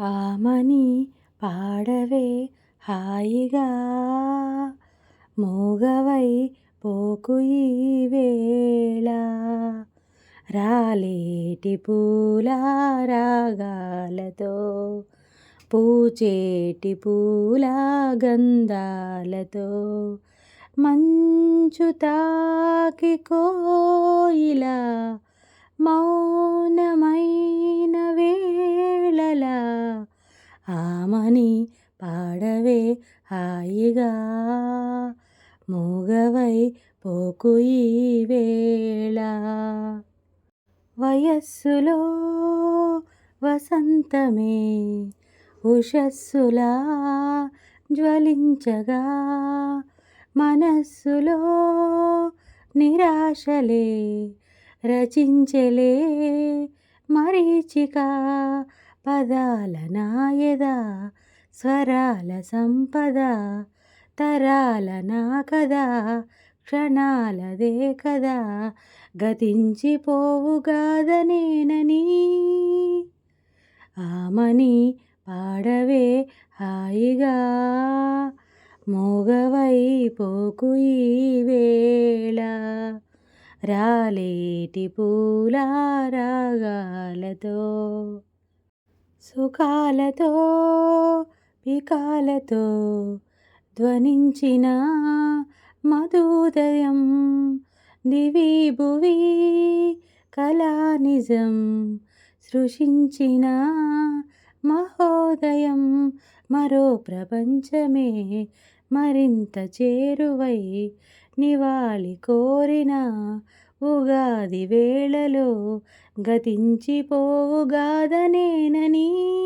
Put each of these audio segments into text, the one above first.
ఆమని పాడవే హాయిగా. మోగవై పోకు ఈ వేళ. రాలేటి పూల రాగాలతో పూచేటి పూల గంధాలతో మంచు తాకి కోయిలా ఆమని పాడవే హాయిగా మూగవై పోకు ఈ వేళ. వయస్సులో వసంతమే ఉషస్సులా జ్వలించగా మనస్సులో నిరాశలే రచించలే మరీచిక పదాల నాయద స్వరాల సంపద తరాల నా కదా క్షణాలదే కదా గతించిపోవుగాదనేనని ఆమని పాడవే హాయిగా మోగవైపోకు వేళ. రాలేటి పూల రాగాలతో సుఖాలతో పికాలతో ధ్వనించిన మధుదయం దివి భువి కళానిజం సృషించిన మహోదయం. మరో ప్రపంచమే మరింత చేరువై నివాళి కోరిన ఉగాది వేళలో గతించిపోవుగాదనేనని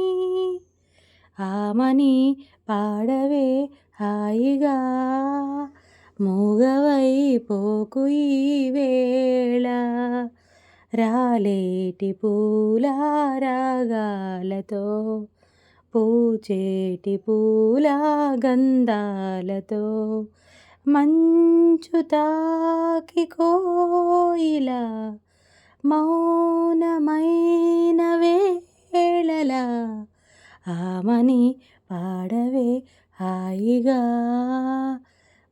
ఆమని పాడవే హాయిగా మూగవైపోకు ఈ వేళ. రాలేటి పూల రాగాలతో పూచేటి పూల గంధాలతో మంచు తాకి కోయిలా మౌనమైన వేళల ఆమని పాడవే హాయిగా.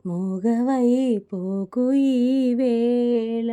మూగవై పోకు ఈ వేళ